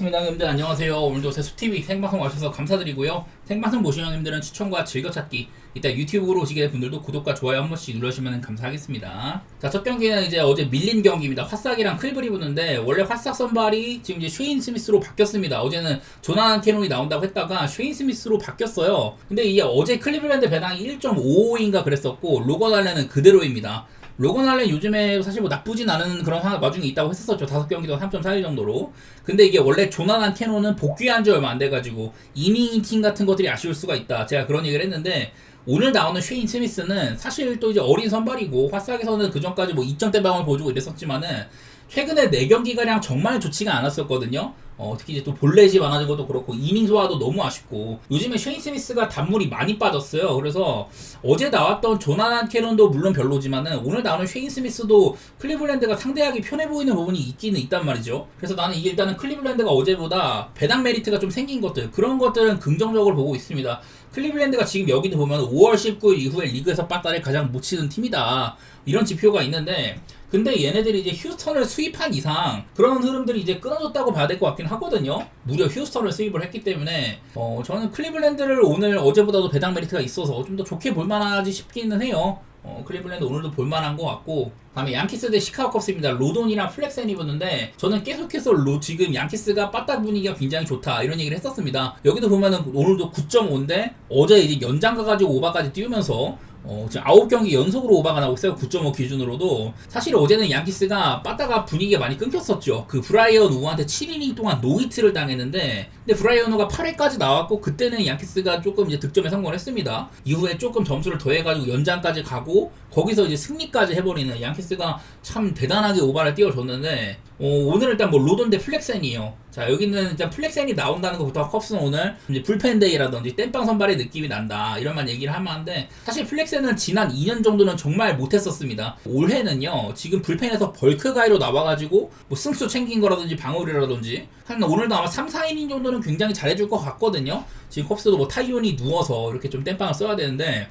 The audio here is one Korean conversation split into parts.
반갑습니다 형님들. 안녕하세요. 오늘도 세수TV 생방송 와주셔서 감사드리고요. 생방송 보시는 형님들은 추천과 즐겨찾기 이따 유튜브로 오시게 된 분들도 구독과 좋아요 한 번씩 눌러주시면 감사하겠습니다. 자 첫 경기는 이제 어제 밀린 경기입니다. 화싹이랑 클브리 붙는데 원래 화싹 선발이 지금 이제 쉐인 스미스로 바뀌었습니다. 어제는 조나단 캐논이 나온다고 했다가 쉐인 스미스로 바뀌었어요. 근데 이게 어제 클리블랜드 배당이 1.55인가 그랬었고 로건 알렌은 그대로입니다 로건 알렌 요즘에 사실 뭐 나쁘진 않은 그런 화- 와중에 있다고 했었었죠. 다섯 경기도 3.41 정도로. 근데 이게 원래 조나단 캐논은 복귀한 지 얼마 안 돼가지고 이닝 팀 같은 것들이 아쉬울 수가 있다. 제가 그런 얘기를 했는데 오늘 나오는 쉐인 스미스는 사실 또 이제 어린 선발이고 화싹에서는 그 전까지 뭐 2점대 방을 보여주고 이랬었지만은 최근에 4경기가량 정말 좋지가 않았었거든요. 어, 특히 이제 또 볼넷이 많아진 것도 그렇고 이닝 소화도 너무 아쉽고 요즘에 쉐인 스미스가 단물이 많이 빠졌어요. 그래서 어제 나왔던 조나단 캐논도 물론 별로지만은 오늘 나오는 쉐인 스미스도 클리블랜드가 상대하기 편해 보이는 부분이 있기는 있단 말이죠. 그래서 나는 이게 일단은 클리블랜드가 어제보다 배당 메리트가 좀 생긴 것들 그런 것들은 긍정적으로 보고 있습니다. 클리블랜드가 지금 여기도 보면 5월 19일 이후에 리그에서 빠따를 가장 못 치는 팀이다. 이런 지표가 있는데 근데 얘네들이 이제 휴스턴을 수입한 이상 그런 흐름들이 이제 끊어졌다고 봐야 될 것 같긴 하거든요. 무려 휴스턴을 수입을 했기 때문에 어, 저는 클리블랜드를 오늘 어제보다도 배당 메리트가 있어서 좀 더 좋게 볼만하지 싶기는 해요. 어, 클리블랜드 오늘도 볼만한 것 같고 다음에 양키스 대 시카고 컵스입니다. 로돈이랑 플렉센이 붙는데 저는 계속해서 로, 지금 양키스가 빠딱 분위기가 굉장히 좋다 이런 얘기를 했었습니다. 여기도 보면은 오늘도 9.5인데 어제 이제 연장 가가지고 오바까지 띄우면서 어, 지금 9경기 연속으로 오바가 나오고 있어요. 9.5 기준으로도. 사실 어제는 양키스가 빠따가 분위기가 많이 끊겼었죠. 그 브라이언 우한테 7이닝 동안 노히트를 당했는데, 근데 브라이언 우가 8회까지 나왔고, 그때는 양키스가 조금 이제 득점에 성공을 했습니다. 이후에 조금 점수를 더해가지고 연장까지 가고, 거기서 이제 승리까지 해버리는 양키스가 참 대단하게 오바를 띄워줬는데, 어, 오늘 일단 뭐 로돈 대 플렉센이에요. 자, 여기는 일단 플렉센이 나온다는 것부터 컵스는 오늘 이제 불펜데이라든지 땜빵 선발의 느낌이 난다. 이런만 얘기를 하면 하는데, 사실 플렉센은 지난 2년 정도는 정말 못했었습니다. 올해는요, 지금 불펜에서 벌크 가이로 나와가지고, 뭐 승수 챙긴 거라든지 방어리라든지, 한 오늘도 아마 3, 4이닝 정도는 굉장히 잘해줄 것 같거든요. 지금 컵스도 뭐 타이온이 누워서 이렇게 좀 땜빵을 써야 되는데,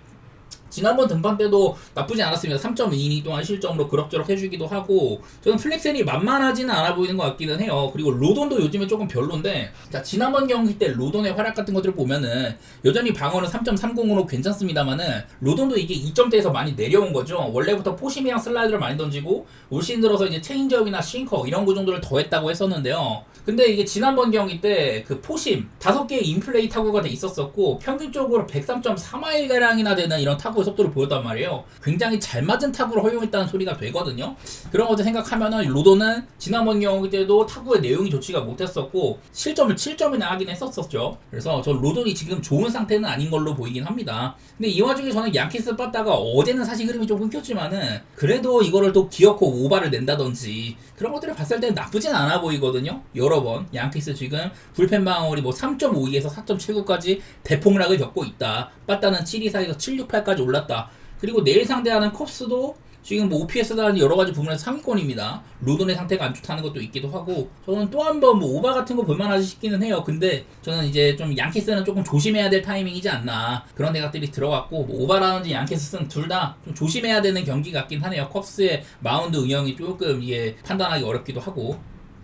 지난번 등판 때도 나쁘지 않았습니다. 3.2이닝 동안 실점으로 그럭저럭 해주기도 하고 저는 플렉센이 만만하지는 않아 보이는 것 같기는 해요. 그리고 로돈도 요즘에 조금 별론데 자 지난번 경기 때 로돈의 활약 같은 것들을 보면은 여전히 방어는 3.30으로 괜찮습니다만은 로돈도 이게 2점대에서 많이 내려온 거죠. 원래부터 포심이랑 슬라이드를 많이 던지고 올 시즌 들어서 이제 체인지업이나 싱커 이런 거 정도를 더했다고 했었는데요. 근데 이게 지난번 경기 때 그 포심 다섯 개의 인플레이 타구가 돼 있었었고 평균적으로 103.3마일 가량이나 되는 이런 타구 의 속도를 보였단 말이에요. 굉장히 잘 맞은 타구를 허용했다는 소리가 되거든요. 그런 것들 생각하면은 로도는 지난번 경기 때도 타구의 내용이 좋지가 못했었고 실점을 7점이나 하긴 했었었죠. 그래서 저 로돈이 지금 좋은 상태는 아닌 걸로 보이긴 합니다. 근데 이 와중에 저는 양키스 빠따가 어제는 사실 흐름이 좀 끊겼지만은 그래도 이거를 또 기어코 오바를 낸다든지 그런 것들을 봤을 때는 나쁘진 않아 보이거든요. 여러 번 양키스 지금 불펜 방어율이 뭐 3.52에서 4.79까지 대폭락을 겪고 있다. 빠따는 724에서 768까지 올랐다. 그리고 내일 상대하는 컵스도 지금 뭐 OPS라는 여러 가지 부분에서 상위권입니다. 로돈의 상태가 안 좋다는 것도 있기도 하고 저는 또 한번 뭐 오바 같은 거 볼만하지 싶기는 해요. 근데 저는 이제 좀 양키스는 조금 조심해야 될 타이밍이지 않나 그런 생각들이 들어갔고 뭐 오바라든지 양키스는 둘 다 좀 조심해야 되는 경기 같긴 하네요. 컵스의 마운드 운영이 조금 이게 판단하기 어렵기도 하고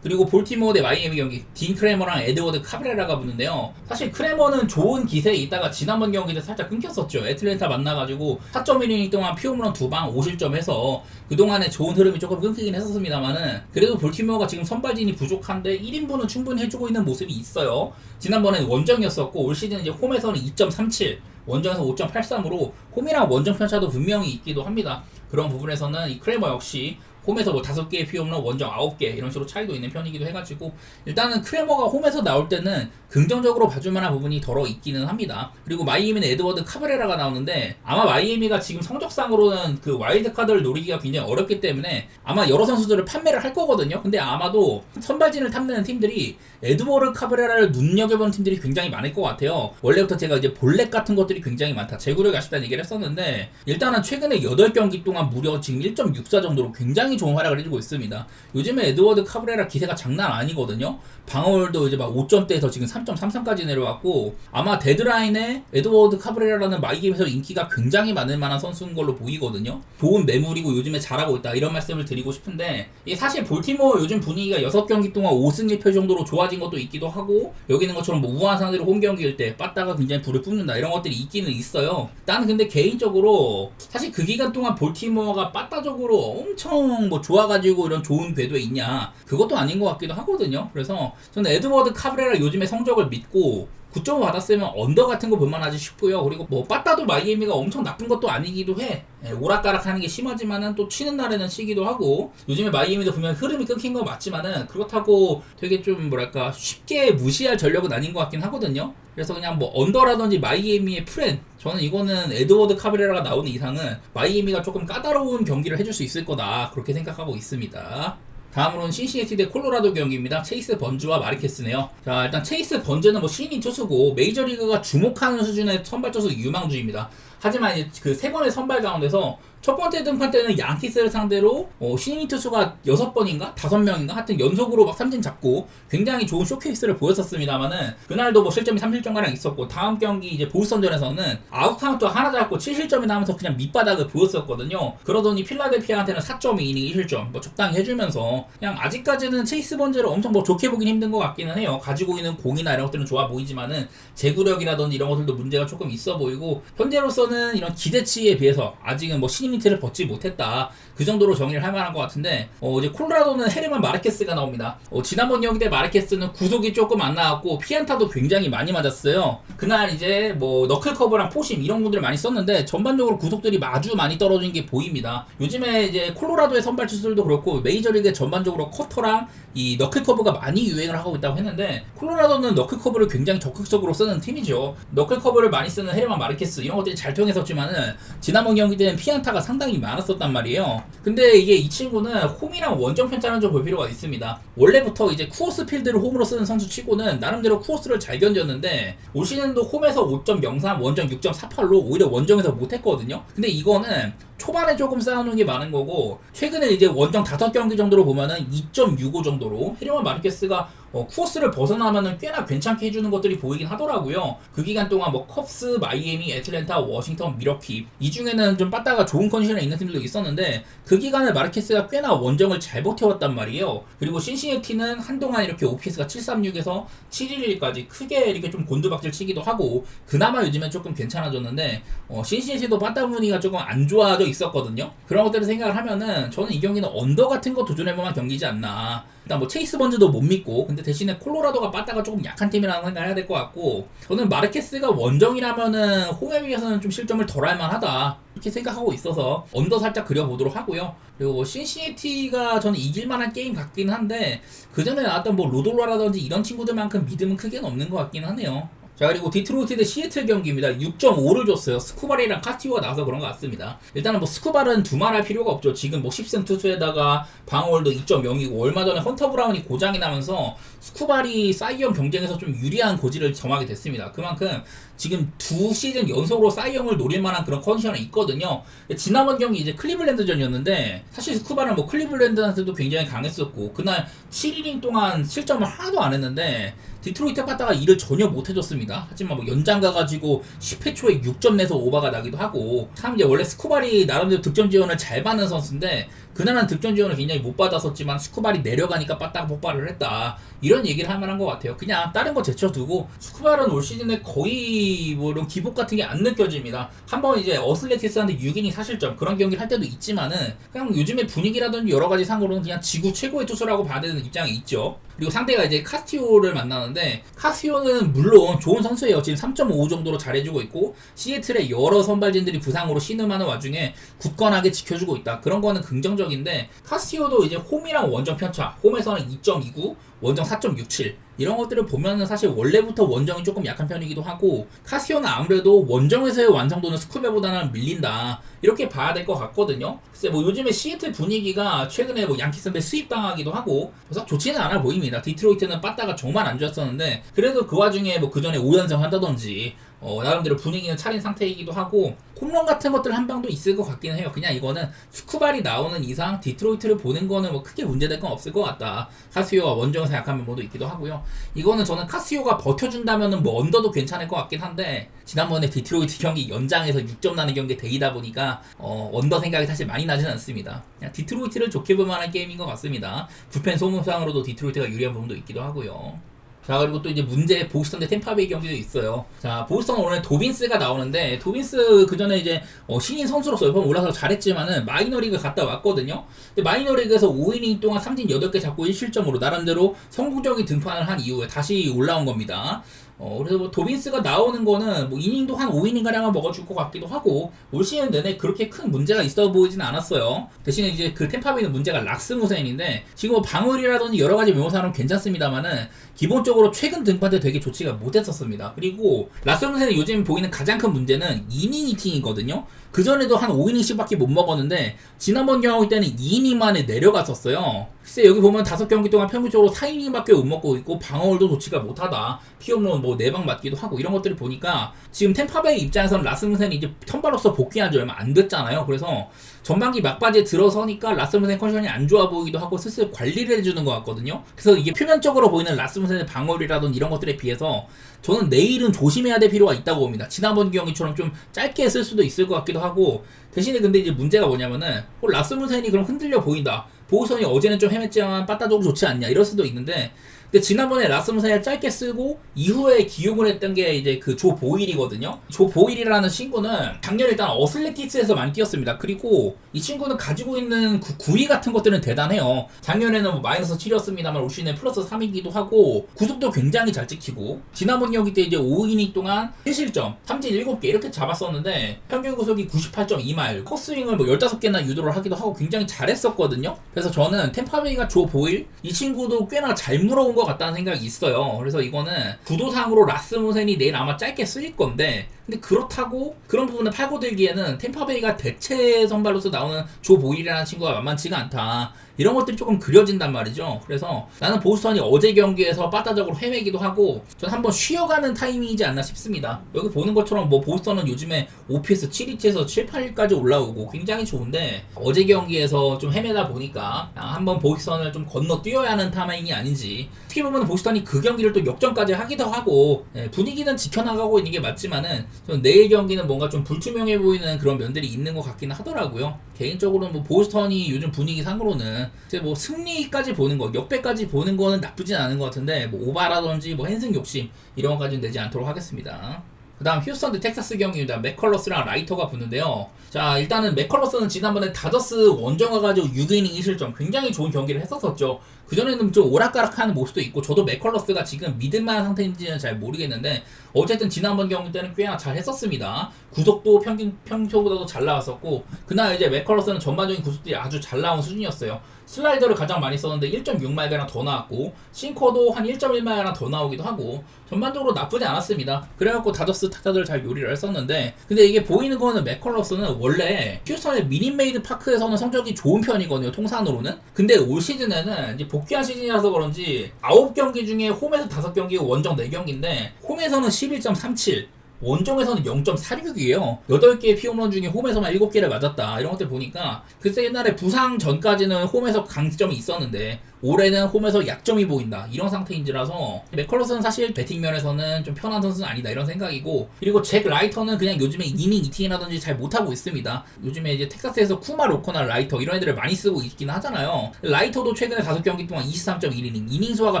그리고 볼티모어 대 마이애미 경기 딘 크레머랑 에드워드 카브레라가 붙는데요. 사실 크레머는 좋은 기세에 있다가 지난번 경기 때 살짝 끊겼었죠. 애틀랜타 만나가지고 4.1이닝 동안 피홈런 2방 5실점 해서 그동안에 좋은 흐름이 조금 끊기긴 했었습니다만은 그래도 볼티모어가 지금 선발진이 부족한데 1인분은 충분히 해주고 있는 모습이 있어요. 지난번에는 원정이었었고 올 시즌 이제 홈에서는 2.37 원정에서 5.83으로 홈이랑 원정 편차도 분명히 있기도 합니다. 그런 부분에서는 이 크레머 역시 홈에서 뭐 다섯 개의 피홈런 원정 아홉 개 이런 식으로 차이도 있는 편이기도 해가지고 일단은 크레머가 홈에서 나올 때는 긍정적으로 봐줄 만한 부분이 덜어 있기는 합니다. 그리고 마이애미는 에드워드 카브레라가 나오는데 아마 마이애미가 지금 성적상으로는 그 와일드 카드를 노리기가 굉장히 어렵기 때문에 아마 여러 선수들을 판매를 할 거거든요. 근데 아마도 선발진을 탐내는 팀들이 에드워드 카브레라를 눈여겨보는 팀들이 굉장히 많을 것 같아요. 원래부터 제가 이제 볼넷 같은 것들이 굉장히 많다. 제구력이 아쉽다는 얘기를 했었는데 일단은 최근에 8경기 동안 무려 지금 1.64 정도로 굉장히 굉장히 좋은 활약을 해주고 있습니다. 요즘에 에드워드 카브레라 기세가 장난 아니거든요. 방어율도 이제 막 5점대에서 지금 3.33까지 내려왔고 아마 데드라인에 에드워드 카브레라라는 마이게임에서 인기가 굉장히 많을 만한 선수인 걸로 보이거든요. 좋은 매물이고 요즘에 잘하고 있다 이런 말씀을 드리고 싶은데 사실 볼티모어 요즘 분위기가 6경기 동안 5승 1패 정도로 좋아진 것도 있기도 하고 여기 있는 것처럼 뭐 우한 상대로 홈 경기일 때 빠따가 굉장히 불을 뿜는다 이런 것들이 있기는 있어요. 나는 근데 개인적으로 사실 그 기간 동안 볼티모어가 빠따적으로 엄청 뭐 좋아가지고 이런 좋은 궤도에 있냐 그것도 아닌 것 같기도 하거든요. 그래서 저는 에드워드 카브레라 요즘의 성적을 믿고 9.5 받았으면 언더 같은 거 볼만하지 싶고요. 그리고 뭐 빠따도 마이애미가 엄청 나쁜 것도 아니기도 해. 예, 오락가락하는 게 심하지만은 또 치는 날에는 치기도 하고 요즘에 마이애미도 보면 흐름이 끊긴 거 맞지만은 그렇다고 되게 좀 뭐랄까 쉽게 무시할 전력은 아닌 것 같긴 하거든요. 그래서 그냥 뭐 언더라든지 마이애미의 프렌 저는 이거는 에드워드 카브레라가 나오는 이상은 마이애미가 조금 까다로운 경기를 해줄 수 있을 거다 그렇게 생각하고 있습니다. 다음으로는 신시내티 대 콜로라도 경기입니다. 체이스 번즈와 마르케스네요. 자, 일단 체이스 번즈는 뭐 신인 투수고 메이저리그가 주목하는 수준의 선발 투수 유망주입니다. 하지만 그 세 번의 선발 가운데서 첫 번째 등판 때는 양키스를 상대로 어, 신인 투수가 6번인가? 5명인가? 하여튼 연속으로 막 삼진 잡고 굉장히 좋은 쇼케이스를 보였었습니다만은 그날도 뭐 실점이 3실점가량 있었고 다음 경기 이제 보스턴전에서는 아웃 카운트 하나 잡고 7실점이 나면서 그냥 밑바닥을 보였었거든요. 그러더니 필라델피아한테는 4.2이닝 1실점 뭐 적당히 해주면서 그냥 아직까지는 체이스 번즈를 엄청 뭐 좋게 보긴 힘든 것 같기는 해요. 가지고 있는 공이나 이런 것들은 좋아 보이지만은 제구력이라든지 이런 것들도 문제가 조금 있어 보이고 현재로서는 이런 기대치에 비해서 아직은 뭐 신인 힌트를 벗지 못했다. 그 정도로 정리를 할 만한 것 같은데 어, 이제 콜로라도는 헤르만 마르케스가 나옵니다. 어, 지난번 경기 때 마르케스는 구속이 조금 안 나왔고 피안타도 굉장히 많이 맞았어요. 그날 이제 뭐 너클 커버랑 포심 이런 분들을 많이 썼는데 전반적으로 구속들이 아주 많이 떨어진 게 보입니다. 요즘에 이제 콜로라도의 선발 투수들도 그렇고 메이저리그 전반적으로 커터랑 이 너클 커브가 많이 유행을 하고 있다고 했는데 콜로라도는 너클 커브를 굉장히 적극적으로 쓰는 팀이죠. 너클 커브를 많이 쓰는 헤르만 마르케스 이런 것들이 잘 통했었지만은 지난번 경기 때는 피안타가 상당히 많았었단 말이에요. 근데 이게 이 친구는 홈이랑 원정 편차는 좀 볼 필요가 있습니다. 원래부터 이제 쿠어스 필드를 홈으로 쓰는 선수 치고는 나름대로 쿠어스를 잘 견뎠는데 올 시즌도 홈에서 5.03, 원정 6.48로 오히려 원정에서 못했거든요. 근데 이거는 초반에 조금 쌓아놓은 게 많은 거고 최근에 이제 원정 5경기 정도로 보면은 2.65 정도로 헤르만 마르케스가 어, 쿠어스를 벗어나면은 꽤나 괜찮게 해주는 것들이 보이긴 하더라고요. 그 기간 동안 뭐 컵스, 마이애미, 애틀랜타, 워싱턴, 미러키 이 중에는 좀 빠따가 좋은 컨디션에 있는 팀들도 있었는데 그 기간에 마르케스가 꽤나 원정을 잘 버텨왔단 말이에요. 그리고 신시내티는 한동안 이렇게 OPS가 736에서 711까지 크게 이렇게 좀 곤두박질 치기도 하고 그나마 요즘엔 조금 괜찮아졌는데 어, 신시내티도 빠따 분위기가 조금 안 좋아져 있었거든요. 그런 것들을 생각을 하면은 저는 이 경기는 언더 같은 거 도전해볼만 경기지 않나. 일단 뭐 체이스 번즈도 못 믿고 근데 대신에 콜로라도가 빠따가 조금 약한 팀이라는 생각을 해야 될 것 같고 저는 마르케스가 원정이라면은 홈에 비해서는 좀 실점을 덜 할 만하다. 이렇게 생각하고 있어서 언더 살짝 그려보도록 하고요. 그리고 뭐 신시내티가 저는 이길만한 게임 같긴 한데 그 전에 나왔던 뭐 로돌라라든지 이런 친구들만큼 믿음은 크게는 없는 것 같긴 하네요 자 그리고 디트로이트 대 시애틀 경기입니다. 6.5를 줬어요. 스쿠발이랑 카티오가 나와서 그런 것 같습니다. 일단은 뭐 스쿠발은 두말할 필요가 없죠. 지금 뭐 10승 투수에다가 방어율도 2.0이고 얼마 전에 헌터 브라운이 고장이 나면서 스쿠발이 사이언 경쟁에서 좀 유리한 고지를 점하게 됐습니다. 그만큼 지금 두 시즌 연속으로 사이언을 노릴 만한 그런 컨디션이 있거든요. 지난번 경기 이제 클리블랜드전이었는데 사실 스쿠발은 뭐 클리블랜드한테도 굉장히 강했었고 그날 7이닝 동안 실점을 하나도 안 했는데 디트로이트 빠따가 일을 전혀 못 해줬습니다. 하지만 뭐 연장 가가지고 10회 초에 6점 내서 오바가 나기도 하고 참 이제 원래 스쿠발이 나름대로 득점 지원을 잘 받는 선수인데 그날은 득점 지원을 굉장히 못 받았었지만 스쿠발이 내려가니까 빠따가 폭발을 했다. 이런 얘기를 할 만한 것 같아요. 그냥 다른 거 제쳐두고 스쿠발은 올 시즌에 거의 뭐 이런 기복 같은 게 안 느껴집니다. 한번 이제 어슬레티스한테 6이닝 사실점 그런 경기를 할 때도 있지만은 그냥 요즘의 분위기라든지 여러 가지 상으로는 그냥 지구 최고의 투수라고 봐야 되는 입장이 있죠. 그리고 상대가 이제 카스티오를 만나는데 카스티오는 물론 좋은 선수예요. 지금 3.5 정도로 잘해주고 있고 시애틀의 여러 선발진들이 부상으로 신음하는 와중에 굳건하게 지켜주고 있다. 그런 거는 긍정적 인데 카스티오도 이제 홈이랑 원정 편차, 홈에서는 2.29, 원정 4.67 이런 것들을 보면은 사실 원래부터 원정이 조금 약한 편이기도 하고 카시오는 아무래도 원정에서의 완성도는 스쿠베보다는 밀린다 이렇게 봐야 될 것 같거든요. 글쎄 뭐 요즘에 시애틀 분위기가 최근에 뭐 양키스한테 수입당하기도 하고 그래서 좋지는 않아 보입니다. 디트로이트는 빠따가 정말 안 좋았었는데 그래도 그 와중에 뭐 그 전에 5연승 한다든지 어, 나름대로 분위기는 차린 상태이기도 하고 홈런 같은 것들 한 방도 있을 것 같기는 해요. 그냥 이거는 스쿠발이 나오는 이상 디트로이트를 보는 거는 뭐 크게 문제될 건 없을 것 같다. 카스요가 원정에서 약한 면모도 있기도 하고요. 이거는 저는 카스요가 버텨준다면은 뭐 언더도 괜찮을 것 같긴 한데 지난번에 디트로이트 경기 연장에서 6점 나는 경기 대이다 보니까 어, 언더 생각이 사실 많이 나지는 않습니다. 그냥 디트로이트를 좋게 볼 만한 게임인 것 같습니다. 부펜 소문상으로도 디트로이트가 유리한 부분도 있기도 하고요. 자 그리고 또 이제 문제 보스턴 대 템파베이 경기도 있어요. 자 보스턴 오늘 도빈스가 나오는데 도빈스 그 전에 이제 어, 신인 선수로서 이번 올라서 잘했지만은 마이너리그 갔다 왔거든요. 근데 마이너리그에서 5이닝 동안 삼진 8개 잡고 1실점으로 나름대로 성공적인 등판을 한 이후에 다시 올라온 겁니다. 어, 그래서 뭐 도빈스가 나오는 거는 뭐 이닝도 한 5이닝 가량은 먹어줄 것 같기도 하고 올 시즌 내내 그렇게 큰 문제가 있어 보이지는 않았어요. 대신에 이제 그 템파베이는 문제가 락스 무센인데 지금 뭐 방울이라든지 여러 가지 묘사는 괜찮습니다만은 기본적으로 최근 등판 때 되게 좋지가 못했었습니다. 그리고 락스무센이 요즘 보이는 가장 큰 문제는 이닝 이팅이거든요. 그 전에도 한 5이닝씩밖에 못 먹었는데 지난번 경기 때는 2이닝 만에 내려갔었어요. 글쎄 여기 보면 다섯 경기 동안 평균적으로 4이닝밖에 못 먹고 있고 방어율도 좋지가 못하다. 피홈런 뭐 4방 맞기도 하고 이런 것들을 보니까 지금 템파베이 입장에서는 라스무센이 이제 선발로서 복귀한 지 얼마 안 됐잖아요. 그래서 전반기 막바지에 들어서니까 라스무센 컨디션이 안 좋아 보이기도 하고 슬슬 관리를 해주는 것 같거든요. 그래서 이게 표면적으로 보이는 라스무센의 방어율이라든 이런 것들에 비해서 저는 내일은 조심해야 될 필요가 있다고 봅니다. 지난번 경기처럼 좀 짧게 쓸 수도 있을 것 같기도 하고 대신에 근데 이제 문제가 뭐냐면은 어, 라스무센이 그럼 흔들려 보인다. 보호선이 어제는 좀 헤맸지만 빠따적으로 좋지 않냐 이럴 수도 있는데 근데 지난번에 라스무센을 짧게 쓰고 이후에 기용을 했던 게 이제 그 조 보일이거든요. 조 보일이라는 친구는 작년에 일단 어슬레티스에서 많이 뛰었습니다. 그리고 이 친구는 가지고 있는 그 구위 같은 것들은 대단해요. 작년에는 뭐 마이너스 7이었습니다만 올 시즌에 플러스 3이기도 하고 구속도 굉장히 잘 찍히고 지난번 경기 때 이제 5이닝 동안 1실점, 삼진 7개 이렇게 잡았었는데 평균 구속이 98.2마일, 컷스윙을 뭐 15개나 유도를 하기도 하고 굉장히 잘했었거든요. 그래서 저는 템파베이가 조 보일 이 친구도 꽤나 잘 물어온 것 같다는 생각이 있어요. 그래서 이거는 구도상으로 라스무센이 내일 아마 짧게 쓰일 건데 근데 그렇다고 그런 부분을 팔고 들기에는 템파베이가 대체 선발로서 나오는 조 보일이라는 친구가 만만치가 않다. 이런 것들이 조금 그려진단 말이죠. 그래서 나는 보스턴이 어제 경기에서 빠따적으로 헤매기도 하고 전 한번 쉬어가는 타이밍이지 않나 싶습니다. 여기 보는 것처럼 뭐 보스턴은 요즘에 OPS 7위치에서 7, 8위까지 올라오고 굉장히 좋은데 어제 경기에서 좀 헤매다 보니까 아, 한번 보스턴을 좀 건너 뛰어야 하는 타이밍이 아닌지 어떻게 보면 보스턴이 그 경기를 또 역전까지 하기도 하고 예, 분위기는 지켜나가고 있는 게 맞지만은 내일 경기는 뭔가 좀 불투명해 보이는 그런 면들이 있는 것 같기는 하더라고요. 개인적으로는 뭐 보스턴이 요즘 분위기 상으로는 이제 뭐 승리까지 보는 거, 역배까지 보는 거는 나쁘진 않은 것 같은데 뭐 오바라든지 뭐 핸승 욕심 이런 것까지는 내지 않도록 하겠습니다. 그 다음 휴스턴 대 텍사스 경기입니다. 맥컬러스랑 라이터가 붙는데요. 자 일단은 맥컬러스는 지난번에 다저스 원정 가가지고 6이닝 2실점 굉장히 좋은 경기를 했었었죠. 그전에는 좀 오락가락하는 모습도 있고 저도 맥컬러스가 지금 믿을만한 상태인지는 잘 모르겠는데 어쨌든 지난번 경기 때는 꽤나 잘 했었습니다. 구속도 평균 평소보다도 잘 나왔었고 그날 이제 맥컬러스는 전반적인 구속들이 아주 잘 나온 수준이었어요. 슬라이더를 가장 많이 썼는데 1.6마일가량 더 나왔고 싱커도 한 1.1마일가량 더 나오기도 하고 전반적으로 나쁘지 않았습니다. 그래갖고 다저스 타자들 잘 요리를 했었는데 근데 이게 보이는 거는 맥컬러스는 원래 휴스턴의 미니메이드 파크에서는 성적이 좋은 편이거든요. 통산으로는. 근데 올 시즌에는 이제 복귀한 시즌이라서 그런지 9경기 중에 홈에서 5경기, 원정 4경기인데 홈에서는 11.37 원정에서는 0.46이에요. 8개의 피홈런 중에 홈에서만 7개를 맞았다. 이런 것들 보니까 글쎄 옛날에 부상 전까지는 홈에서 강점이 있었는데 올해는 홈에서 약점이 보인다. 이런 상태인지라서 맥컬러스는 사실 배팅 면에서는 좀 편한 선수는 아니다. 이런 생각이고 그리고 잭 라이터는 그냥 요즘에 이닝 이팅이라든지 잘 못하고 있습니다. 요즘에 이제 텍사스에서 쿠마 로코나 라이터 이런 애들을 많이 쓰고 있긴 하잖아요. 라이터도 최근에 5경기 동안 23.1이닝 이닝 수화가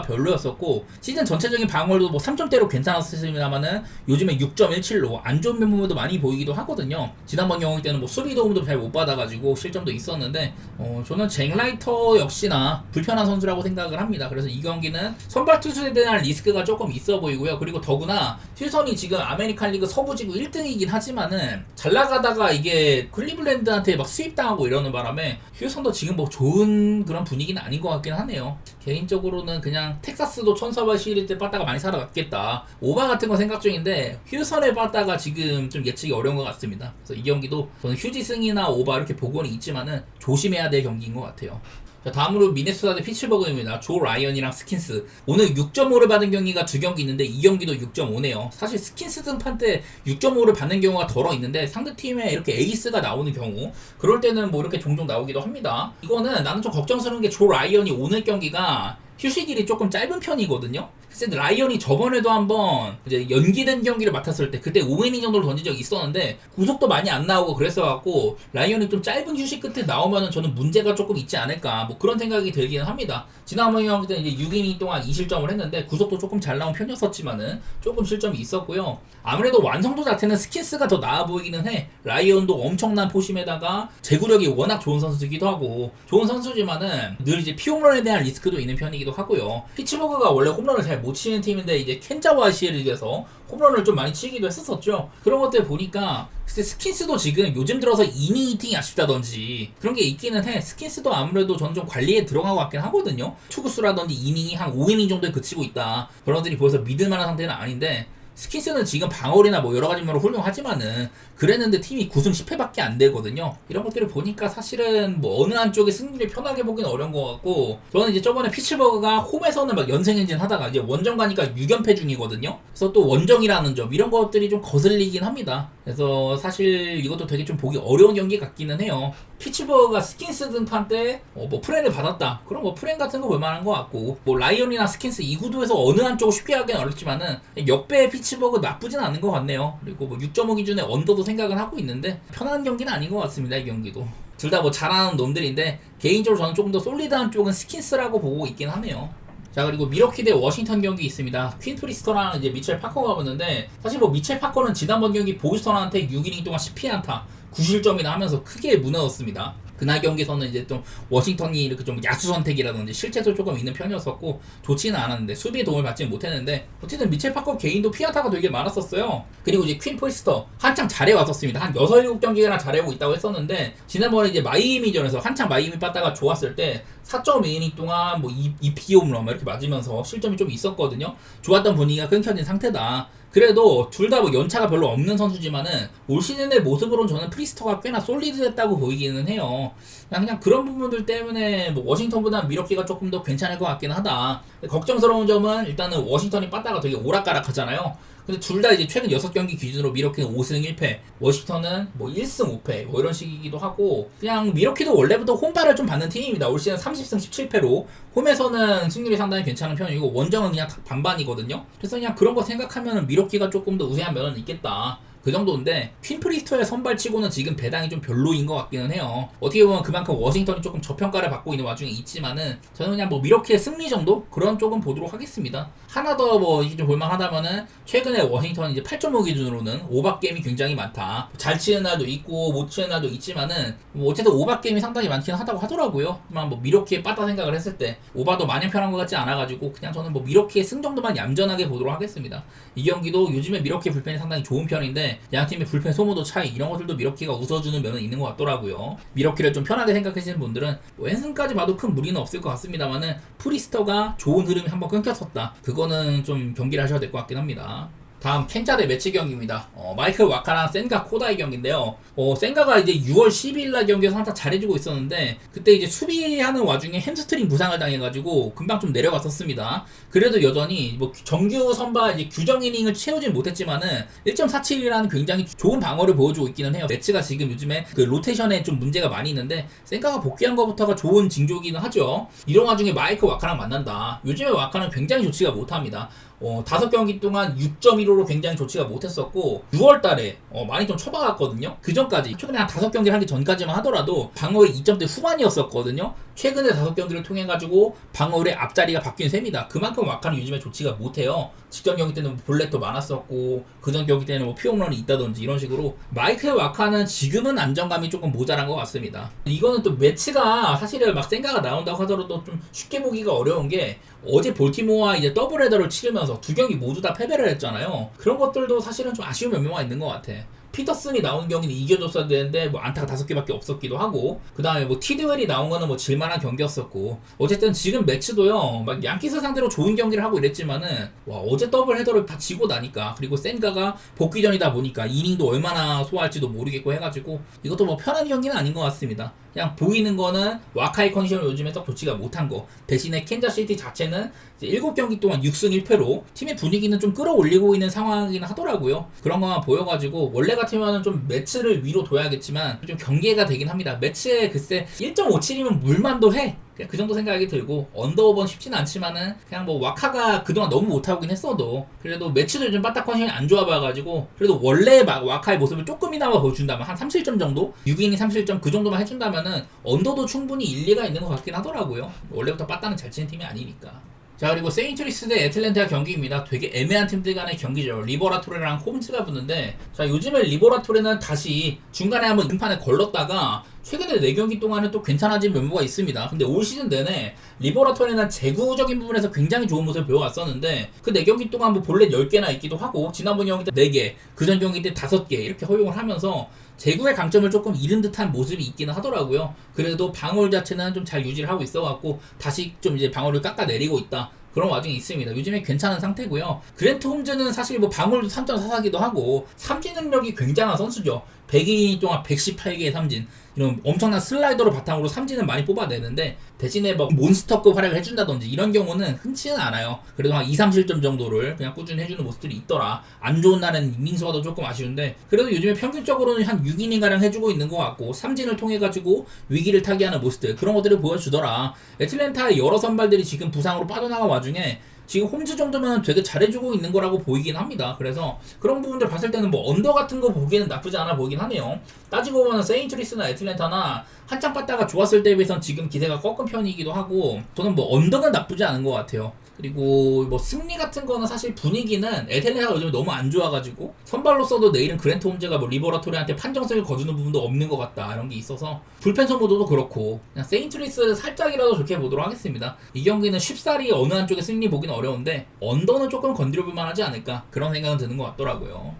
별로였었고 시즌 전체적인 방어율도 뭐 3점대로 괜찮았습니다만은 요즘에 6.17로 안 좋은 면모도 많이 보이기도 하거든요. 지난번 경기 때는 뭐 수비 도움도 잘 못 받아가지고 실점도 있었는데 어, 저는 잭 라이터 역시나 불편한 선 수라고 생각을 합니다. 그래서 이 경기는 선발 투수에 대한 리스크가 조금 있어 보이고요. 그리고 더구나 휴선이 지금 아메리칸 리그 서부지구 1등이긴 하지만은 잘 나가다가 이게 클리블랜드한테 막 수입당하고 이러는 바람에 휴선도 지금 뭐 좋은 그런 분위기는 아닌 것 같긴 하네요. 개인적으로는 그냥 텍사스도 천사발 시리즈 때 빠따가 많이 살아났겠다. 오바 같은 거 생각 중인데 휴선의 빠따가 지금 좀 예측이 어려운 것 같습니다. 그래서 이 경기도 저는 휴지승이나 오바 이렇게 복원이 있지만은 조심해야 될 경기인 것 같아요. 자, 다음으로 미네소타 대 피츠버그입니다. 조 라이언이랑 스킨스. 오늘 6.5를 받은 경기가 두 경기 있는데 이 경기도 6.5네요. 사실 스킨스 등판 때 6.5를 받는 경우가 덜어 있는데 상대팀에 이렇게 에이스가 나오는 경우 그럴 때는 뭐 이렇게 종종 나오기도 합니다. 이거는 나는 좀 걱정스러운 게 조 라이언이 오늘 경기가 휴식일이 조금 짧은 편이거든요. 그래서 라이언이 저번에도 한번 이제 연기된 경기를 맡았을 때 그때 5이닝 정도를 던진 적이 있었는데 구속도 많이 안 나오고 그랬어갖고 라이언이 좀 짧은 휴식 끝에 나오면은 저는 문제가 조금 있지 않을까 뭐 그런 생각이 들기는 합니다. 지난번 경기 때 이제 6이닝 동안 2실점을 했는데 구속도 조금 잘 나온 편이었었지만은 조금 실점이 있었고요. 아무래도 완성도 자체는 스킨스가 더 나아 보이기는 해. 라이언도 엄청난 포심에다가 제구력이 워낙 좋은 선수이기도 하고 좋은 선수지만은 늘 이제 피홈런에 대한 리스크도 있는 편이기도 하고요. 피츠버그가 원래 홈런을 잘못 치는 팀인데 이제 켄자와 시리즈에서 홈런을 좀 많이 치기도 했었었죠. 그런 것들 보니까 글쎄 스킨스도 지금 요즘 들어서 이닝 히팅이 아쉽다든지 그런 게 있기는 해. 스킨스도 아무래도 저는 좀 관리에 들어간 것 같긴 하거든요. 투구수라든지 이닝이 한 5이닝 정도에 그치고 있다. 그런 것들이 보여서 믿을 만한 상태는 아닌데 스킨스는 지금 방어리나 뭐 여러 가지 면으로 훌륭하지만은 그랬는데 팀이 9승 10패밖에 안 되거든요. 이런 것들을 보니까 사실은 뭐 어느 한쪽의 승리를 편하게 보기는 어려운 것 같고 저는 이제 저번에 피츠버그가 홈에서는 막 연승 행진 하다가 이제 원정 가니까 6연패 중이거든요. 그래서 또 원정이라는 점 이런 것들이 좀 거슬리긴 합니다. 그래서 사실 이것도 되게 좀 보기 어려운 경기 같기는 해요. 피츠버그가 스킨스 등판 때 뭐 프렌을 받았다. 그럼 뭐 프렌 같은 거 볼만한 것 같고 뭐 라이언이나 스킨스 이 구도에서 어느 한쪽을 쉽게 하기는 어렵지만은 역배 피츠버그 나쁘진 않은 것 같네요. 그리고 뭐 6.5 기준에 언더도 생각은 하고 있는데 편한 경기는 아닌 것 같습니다. 이 경기도. 둘 다 뭐 잘하는 놈들인데 개인적으로 저는 조금 더 솔리드한 쪽은 스킨스라고 보고 있긴 하네요. 자 그리고 미러키 대 워싱턴 경기 있습니다. 퀸 프리스터랑 이제 미첼 파커가 붙는데 사실 뭐 미첼 파커는 지난번 경기 보스턴한테 6이닝 동안 10피안타 9실점이나 하면서 크게 무너졌습니다. 그날 경기에서는 이제 좀 워싱턴이 이렇게 좀 야수 선택이라든지 실책도 조금 있는 편이었었고 좋지는 않았는데 수비에 도움을 받지는 못했는데 어쨌든 미첼 파커 개인도 피아타가 되게 많았었어요. 그리고 이제 퀸 포이스터 한창 잘해왔었습니다. 한 6, 7경기나 잘해오고 있다고 했었는데 지난번에 이제 마이애미전에서 한창 마이애미 빠다가 좋았을 때 4.2이닝 동안 뭐 2피 홈런 이렇게 맞으면서 실점이 좀 있었거든요. 좋았던 분위기가 끊겨진 상태다. 그래도 둘 다 뭐 연차가 별로 없는 선수지만은 올 시즌의 모습으로는 저는 프리스터가 꽤나 솔리드했다고 보이기는 해요. 그냥, 그냥 그런 부분들 때문에 뭐 워싱턴보다 미러키가 조금 더 괜찮을 것 같긴 하다. 걱정스러운 점은 일단은 워싱턴이 빠따가 되게 오락가락하잖아요. 근데 둘 다 이제 최근 6경기 기준으로 미러키는 5승 1패, 워싱턴은 뭐 1승 5패 뭐 이런 식이기도 하고 그냥 미러키도 원래부터 홈발을 좀 받는 팀입니다. 올 시즌 30승 17패로 홈에서는 승률이 상당히 괜찮은 편이고 원정은 그냥 반반이거든요. 그래서 그냥 그런 거 생각하면 미러키가 조금 더 우세한 면은 있겠다. 그 정도인데 퀸프리스터의 선발치고는 지금 배당이 좀 별로인 것 같기는 해요. 어떻게 보면 그만큼 워싱턴이 조금 저평가를 받고 있는 와중에 있지만은 저는 그냥 뭐 미러키의 승리 정도 그런 쪽은 보도록 하겠습니다. 하나 더 뭐 이게 좀 볼만하다면은 최근에 워싱턴 이제 8.5 기준으로는 오박 게임이 굉장히 많다. 잘 치는 날도 있고 못 치는 날도 있지만은 뭐 어쨌든 오박 게임이 상당히 많기는 하다고 하더라고요. 뭐 미러키에 빠다 생각을 했을 때 오바도 마냥 편한 것 같지 않아가지고 그냥 저는 뭐 미러키의 승 정도만 얌전하게 보도록 하겠습니다. 이 경기도 요즘에 미러키 불펜이 상당히 좋은 편인데 양 팀의 불펜 소모도 차이 이런 것들도 미러키가 웃어주는 면은 있는 것 같더라고요. 미러키를 좀 편하게 생각하시는 분들은 뭐 헨슨까지 봐도 큰 무리는 없을 것 같습니다만은 프리스터가 좋은 흐름이 한번 끊겼었다. 그거 는 좀 경기를 하셔야 될 것 같긴 합니다. 다음 켄자 대 매치 경기입니다. 어, 마이클 와카랑 센가 코다이 경기인데요. 어, 센가가 이제 6월 12일 날 경기에서 한참 잘해주고 있었는데 그때 이제 수비하는 와중에 햄스트링 부상을 당해가지고 금방 좀 내려갔었습니다. 그래도 여전히 뭐 정규 선발 이제 규정 이닝을 채우진 못했지만은 1.47이라는 굉장히 좋은 방어를 보여주고 있기는 해요. 매치가 지금 요즘에 그 로테이션에 좀 문제가 많이 있는데 센가가 복귀한 것부터가 좋은 징조기는 하죠. 이런 와중에 마이클 와카랑 만난다. 요즘에 와카는 굉장히 좋지가 못합니다. 어, 다섯 경기 동안 6.15로 굉장히 좋지가 못했었고 6월 달에 어, 많이 좀 쳐박았거든요. 그 전까지 최근에 한 다섯 경기를 하기 전까지만 하더라도 방어율 2점대 후반이었었거든요. 최근에 다섯 경기를 통해 가지고 방어율의 앞자리가 바뀐 셈이다. 그만큼 와카는 요즘에 좋지가 못해요. 직전 경기 때는 볼넷도 많았었고 그전 경기 때는 뭐 피홈런이 있다든지 이런 식으로 마이클 와카는 지금은 안정감이 조금 모자란 것 같습니다. 이거는 또 매치가 사실은 막 생각가 나온다고 하더라도 좀 쉽게 보기가 어려운 게 어제 볼티모어와 이제 더블 헤더를 치르면서 두 경기 모두 다 패배를 했잖아요. 그런 것들도 사실은 좀 아쉬운 면모가 있는 것 같아. 피터슨이 나온 경기는 이겨줬어야 되는데 뭐 안타가 다섯 개밖에 없었기도 하고 그 다음에 뭐 티드웰이 나온 거는 뭐 질만한 경기였었고 어쨌든 지금 매치도요 막 양키스 상대로 좋은 경기를 하고 이랬지만은 와 어제 더블 헤더를 다 지고 나니까 그리고 센가가 복귀전이다 보니까 이닝도 얼마나 소화할지도 모르겠고 해가지고 이것도 뭐 편한 경기는 아닌 것 같습니다 그냥 보이는 거는 와카이 컨디션을 요즘에 썩 좋지가 못한 거. 대신에 캔자시티 자체는 이제 7경기 동안 6승 1패로 팀의 분위기는 좀 끌어올리고 있는 상황이긴 하더라고요. 그런 것만 보여가지고 원래 같으면 좀 매치를 위로 둬야겠지만 좀 경계가 되긴 합니다. 매치에 글쎄 1.57이면 물만도 해. 그 정도 생각이 들고 언더오버는 쉽진 않지만은 그냥 뭐 와카가 그동안 너무 못하긴 했어도 그래도 매치도 요즘 빠딱 컨디션이 안 좋아봐가지고 그래도 원래 막 와카의 모습을 조금이나마 보여준다면 한 30점 정도? 6이닝 30점 그 정도만 해준다면은 언더도 충분히 일리가 있는 것 같긴 하더라고요. 원래부터 빠따는 잘 치는 팀이 아니니까 자 그리고 세인트리스 대 애틀랜타 경기입니다. 되게 애매한 팀들 간의 경기죠. 리버라토레랑 홈즈가 붙는데 자 요즘에 리버라토레는 다시 중간에 한번 등판에 걸렀다가 최근에 4경기 동안은 또 괜찮아진 면모가 있습니다. 근데 올 시즌 내내 리버라토레는 제구적인 부분에서 굉장히 좋은 모습을 보여왔었는데 그 4경기 동안 뭐 볼넷 10개나 있기도 하고 지난번 경기 때 4개 그 전 경기 때 5개 이렇게 허용을 하면서 제구의 강점을 조금 잃은 듯한 모습이 있기는 하더라고요. 그래도 방울 자체는 좀 잘 유지를 하고 있어갖고 다시 좀 이제 방울을 깎아내리고 있다. 그런 와중에 있습니다. 요즘에 괜찮은 상태고요. 그랜트 홈즈는 사실 뭐 방울도 3.4사기도 하고 삼진 능력이 굉장한 선수죠. 100인 동안 118개의 삼진. 이런 엄청난 슬라이더로 바탕으로 삼진을 많이 뽑아내는데 대신에 뭐 몬스터급 활약을 해준다든지 이런 경우는 흔치는 않아요. 그래도 한 2, 3실점 정도를 그냥 꾸준히 해주는 모습들이 있더라. 안 좋은 날은 이닝수가 더 조금 아쉬운데 그래도 요즘에 평균적으로는 한 6이닝가량 해주고 있는 것 같고 삼진을 통해가지고 위기를 타개하는 모습들 그런 것들을 보여주더라. 애틀랜타의 여러 선발들이 지금 부상으로 빠져나간 와중에 지금 홈즈 정도면 되게 잘해주고 있는 거라고 보이긴 합니다. 그래서 그런 부분들 봤을 때는 뭐 언더 같은 거 보기에는 나쁘지 않아 보이긴 하네요. 따지고 보면 세인트리스나 애틀랜타나 한참 빠다가 좋았을 때에 비해선 지금 기세가 꺾은 편이기도 하고 저는 뭐 언더는 나쁘지 않은 것 같아요. 그리고 뭐 승리 같은 거는 사실 분위기는 애틀랜타가 요즘 너무 안 좋아가지고 선발로서도 내일은 그랜트 홈즈가 뭐 리버라토리한테 판정승을 거두는 부분도 없는 것 같다 이런 게 있어서 불펜 소모도도 그렇고 그냥 세인트리스 살짝이라도 좋게 보도록 하겠습니다. 이 경기는 쉽사리 어느 한쪽의 승리 보기는 어려운데 언더는 조금 건드려볼 만하지 않을까 그런 생각은 드는 것 같더라고요.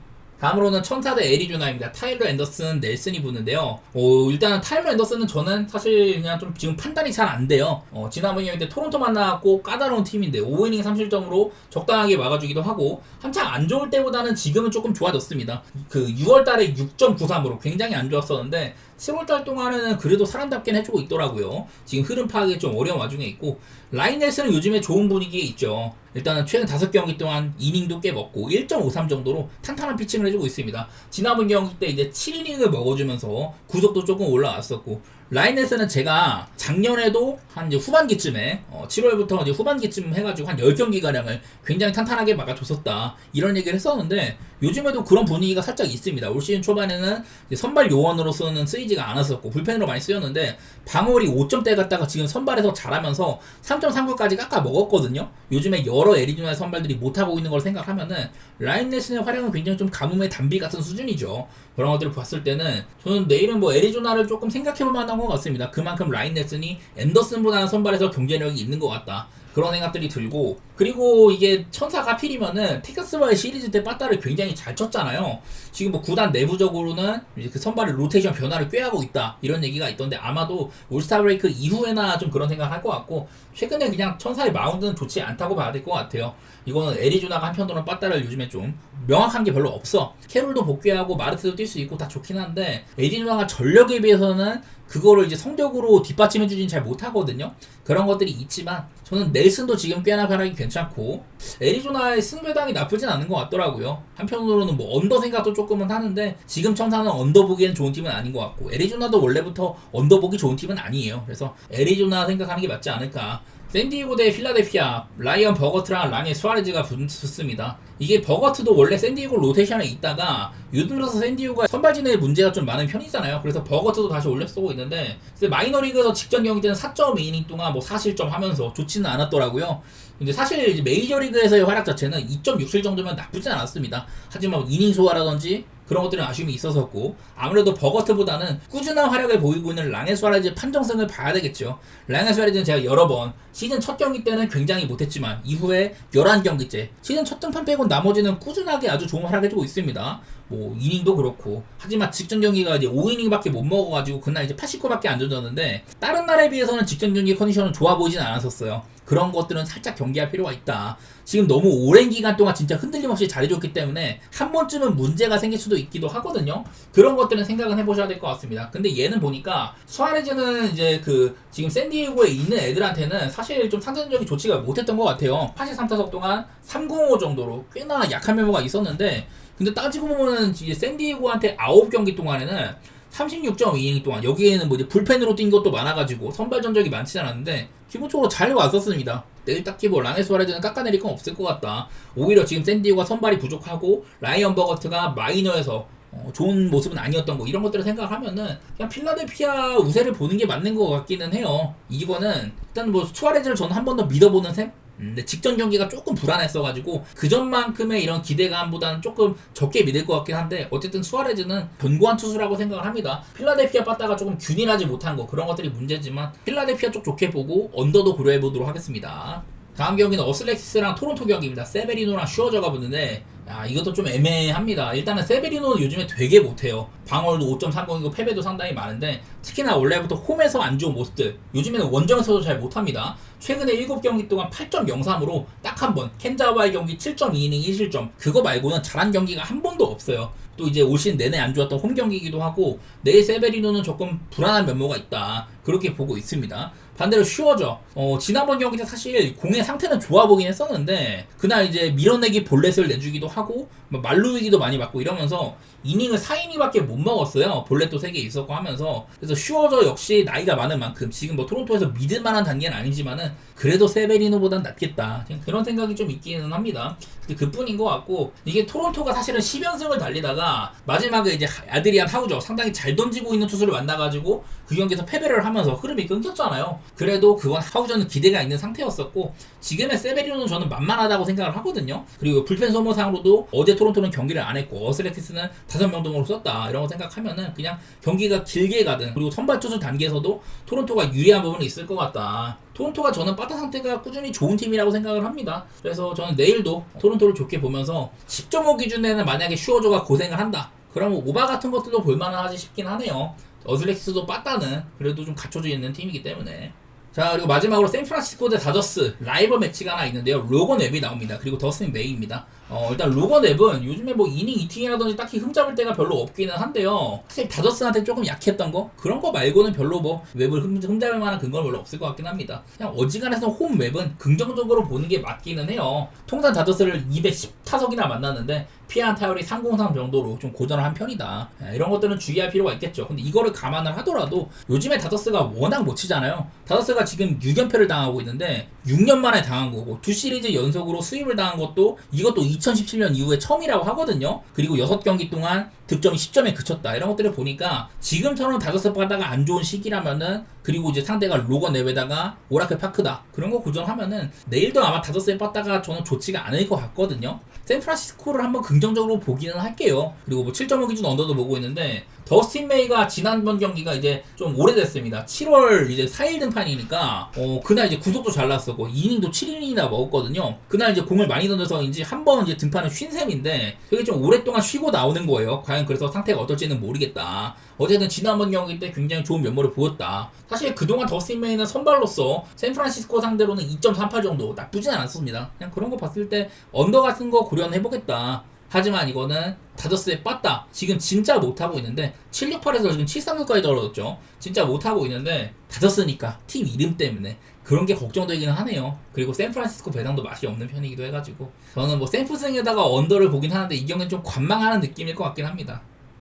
다음으로는 천사 대 애리조나입니다. 타일러 앤더슨, 넬슨이 붙는데요. 어, 일단은 타일러 앤더슨은 저는 사실 그냥 좀 지금 판단이 잘 안 돼요. 어, 지난번 경기 때 토론토 만나고 까다로운 팀인데 5이닝 3실점으로 적당하게 막아주기도 하고 한창 안 좋을 때보다는 지금은 조금 좋아졌습니다. 그 6월 달에 6.93으로 굉장히 안 좋았었는데 10월 달 동안에는 그래도 사람답게 해주고 있더라고요. 지금 흐름 파악이 좀 어려운 와중에 있고 라인 넬슨은 요즘에 좋은 분위기에 있죠. 일단은 최근 5경기 동안 이닝도 꽤 먹고 1.53 정도로 탄탄한 피칭을 해주고 있습니다. 지난번 경기 때 이제 7이닝을 먹어주면서 구속도 조금 올라왔었고 라인에서는 제가 작년에도 한 이제 후반기쯤에 어, 7월부터 이제 후반기쯤 해가지고 한 10경기 가량을 굉장히 탄탄하게 막아줬었다 이런 얘기를 했었는데 요즘에도 그런 분위기가 살짝 있습니다. 올 시즌 초반에는 선발 요원으로서는 쓰이 지가 않았었고 불펜으로 많이 쓰였는데 방울이 5점대 갔다가 지금 선발에서 잘하면서 3.39까지 깎아 먹었거든요. 요즘에 여러 애리조나 선발들이 못하고 있는 걸 생각하면은 라인 넬슨의 활약은 굉장히 좀 가뭄의 단비 같은 수준이죠. 그런 것들을 봤을 때는 저는 내일은 뭐 애리조나를 조금 생각해볼 만한 것 같습니다. 그만큼 라인 넬슨이 앤더슨보다는 선발에서 경쟁력이 있는 것 같다. 그런 생각들이 들고 그리고 이게 천사가 필이면은 텍사스와의 시리즈 때 빠따를 굉장히 잘 쳤잖아요. 지금 뭐 구단 내부적으로는 그 선발의 로테이션 변화를 꾀하고 있다 이런 얘기가 있던데 아마도 올스타 브레이크 이후에나 좀 그런 생각 할 것 같고 최근에 그냥 천사의 마운드는 좋지 않다고 봐야 될 것 같아요. 이거는 애리조나가 한편으로는 빠따를 요즘에 좀 명확한 게 별로 없어. 캐롤도 복귀하고 마르트도 뛸 수 있고 다 좋긴 한데 애리조나가 전력에 비해서는 그거를 이제 성적으로 뒷받침해 주진 잘 못하거든요. 그런 것들이 있지만 저는 넬슨도 지금 꽤나 활약이 괜찮고 애리조나의 승배당이 나쁘진 않은 것 같더라고요. 한편으로는 뭐 언더 생각도 조금은 하는데 지금 청사는 언더 보기에는 좋은 팀은 아닌 것 같고 애리조나도 원래부터 언더 보기 좋은 팀은 아니에요. 그래서 애리조나 생각하는 게 맞지 않을까. 샌디에고 대 필라델피아 라이언 버거트랑 랑의 수아레즈가 붙습니다. 이게 버거트도 원래 샌디에고 로테이션에 있다가 들어서 샌디에고가 선발진에 문제가 좀 많은 편이잖아요. 그래서 버거트도 다시 올려 쓰고 있는데 마이너리그에서 직전 경기 때는 4.2이닝 동안 뭐 4실점 하면서 좋지는 않았더라고요. 근데 사실 메이저리그에서의 활약 자체는 2.67 정도면 나쁘진 않았습니다. 하지만 이닝 소화라든지 그런 것들은 아쉬움이 있었었고 아무래도 버거트보다는 꾸준한 활약을 보이고 있는 랑의 수아레즈의 판정성을 봐야 되겠죠. 랑의 수아레즈는 제가 여러 번 시즌 첫 경기 때는 굉장히 못했지만 이후에 11경기째 시즌 첫 등판 빼고 나머지는 꾸준하게 아주 좋은 활약을 해주고 있습니다. 뭐 이닝도 그렇고 하지만 직전 경기가 이제 5이닝밖에 못 먹어가지고 그날 이제 89밖에 안 던졌는데 다른 날에 비해서는 직전 경기 컨디션은 좋아 보이진 않았었어요. 그런 것들은 살짝 경계할 필요가 있다. 지금 너무 오랜 기간 동안 진짜 흔들림 없이 잘해줬기 때문에 한 번쯤은 문제가 생길 수도 있기도 하거든요. 그런 것들은 생각은 해보셔야 될 것 같습니다. 근데 얘는 보니까 수아레즈는 이제 그 지금 샌디에고에 있는 애들한테는 사실 좀 상대적이 좋지가 못했던 것 같아요. 83타석 동안 305 정도로 꽤나 약한 메모가 있었는데 근데 따지고 보면은 이제 샌디에고한테 9경기 동안에는 36.2이닝 동안 여기에는 뭐 이제 불펜으로 뛴 것도 많아가지고 선발 전적이 많지 않았는데 기본적으로 잘 왔었습니다. 내일 딱히 뭐 라네 수아레즈는 깎아내릴 건 없을 것 같다. 오히려 지금 샌디에고가 선발이 부족하고 라이언 버거트가 마이너에서 어, 좋은 모습은 아니었던 거 이런 것들을 생각하면은 그냥 필라델피아 우세를 보는 게 맞는 것 같기는 해요. 이거는 일단 뭐 수아레즈를 저는 한 번 더 믿어보는 셈. 음, 근데 직전 경기가 조금 불안했어가지고 그전만큼의 이런 기대감보다는 조금 적게 믿을 것 같긴 한데 어쨌든 수아레즈는 견고한 투수라고 생각을 합니다. 필라델피아 빠따가 조금 균일하지 못한 거 그런 것들이 문제지만 필라델피아 쪽 좋게 보고 언더도 고려해 보도록 하겠습니다. 다음 경기는 어슬렉시스랑 토론토 경기입니다. 세베리노랑 슈어저가 붙는데 야 이것도 좀 애매합니다. 일단은 세베리노는 요즘에 되게 못해요. 방어도 5.30이고 패배도 상당히 많은데 특히나 원래부터 홈에서 안 좋은 모습들 요즘에는 원정에서도 잘 못합니다. 최근에 7경기 동안 8.03으로 딱 한 번 켄자와의 경기 7.2이닝 1실점 그거 말고는 잘한 경기가 한 번도 없어요. 또 이제 올 시즌 내내 안 좋았던 홈 경기이기도 하고 내일 세베리노는 조금 불안한 면모가 있다 그렇게 보고 있습니다. 반대로 슈어져. 어, 지난번 경기 때 사실 공의 상태는 좋아 보긴 했었는데 그날 이제 밀어내기 볼넷을 내주기도 하고 뭐 말루이기도 많이 맞고 이러면서 이닝을 4이닝밖에 못 먹었어요. 볼넷도 3개 있었고 하면서 그래서 슈어저 역시 나이가 많은 만큼 지금 뭐 토론토에서 믿을 만한 단계는 아니지만은 그래도 세베리노보단 낫겠다. 그런 생각이 좀 있기는 합니다. 근데 그뿐인 것 같고 이게 토론토가 사실은 10연승을 달리다가 마지막에 이제 아드리안 하우저 상당히 잘 던지고 있는 투수를 만나가지고 그 경기에서 패배를 하면서 흐름이 끊겼잖아요. 그래도 그건 하우저는 기대가 있는 상태였었고 지금의 세베리노는 저는 만만하다고 생각을 하거든요. 그리고 불펜 소모상으로도 어제 토론토는 경기를 안 했고 어슬레티스는 다섯 명 동으로 썼다 이런 거 생각하면은 그냥 경기가 길게 가든 그리고 선발 투수 단계에서도 토론토가 유리한 부분이 있을 것 같다. 토론토가 저는 빠따 상태가 꾸준히 좋은 팀이라고 생각을 합니다. 그래서 저는 내일도 토론토를 좋게 보면서 10.5 기준에는 만약에 슈어조가 고생을 한다. 그러면 오바 같은 것들도 볼만하지 싶긴 하네요. 어슬렉스도 빠따는 그래도 좀 갖춰져 있는 팀이기 때문에. 자 그리고 마지막으로 샌프란시스코 대 다저스 라이벌 매치가 하나 있는데요. 로건 웹이 나옵니다. 그리고 더스틴 메이입니다. 어, 일단 로건 웹은 요즘에 뭐 이닝 이팅이라든지 딱히 흠잡을 때가 별로 없기는 한데요. 사실 다저스한테 조금 약했던 거 그런 거 말고는 별로 뭐 웹을 흠, 흠잡을 만한 근거는 별로 없을 것 같긴 합니다. 그냥 어지간해서 홈 웹은 긍정적으로 보는 게 맞기는 해요. 통산 다저스를 210타석이나 만났는데 피한 타율이 303 정도로 좀 고전을 한 편이다. 예, 이런 것들은 주의할 필요가 있겠죠. 근데 이거를 감안을 하더라도 요즘에 다저스가 워낙 못 치잖아요. 다저스가 지금 6연패를 당하고 있는데 6년 만에 당한 거고 두 시리즈 연속으로 수입을 당한 것도 이것도 2017년 이후에 처음이라고 하거든요. 그리고 6경기 동안 득점이 10점에 그쳤다. 이런 것들을 보니까 지금처럼 다저스 바다가 안 좋은 시기라면은 그리고 이제 상대가 로건 내외다가 오라클 파크다. 그런 거 고정하면은 내일도 아마 다저스에 빠다가 저는 좋지가 않을 것 같거든요. 샌프란시스코를 한번 긍정적으로 보기는 할게요. 그리고 뭐 7.5 기준 언더도 보고 있는데 더스틴 메이가 지난번 경기가 이제 좀 오래됐습니다. 7월 이제 4일 등판이니까 어 그날 이제 구속도 잘 났었고 이닝도 7이닝이나 먹었거든요. 그날 이제 공을 많이 던져서인지 한 번 이제 등판을 쉰 셈인데 되게 좀 오랫동안 쉬고 나오는 거예요. 과연 그래서 상태가 어떨지는 모르겠다. 어쨌든 지난번 경기 때 굉장히 좋은 면모를 보였다. 사실 그동안 더스틴 메이는 선발로서 샌프란시스코 상대로는 2.38 정도 나쁘진 않았습니다. 그냥 그런 거 봤을 때 언더 같은 거 고려는 해보겠다. 하지만 이거는 다저스에 빠따. 지금 진짜 못하고 있는데 768에서 지금 739까지 떨어졌죠. 진짜 못하고 있는데 다저스니까 팀 이름 때문에 그런 게 걱정되기는 하네요. 그리고 샌프란시스코 배당도 맛이 없는 편이기도 해가지고 저는 뭐 샌프승에다가 언더를 보긴 하는데 이 경기는 좀 관망하는 느낌일 것 같긴 합니다.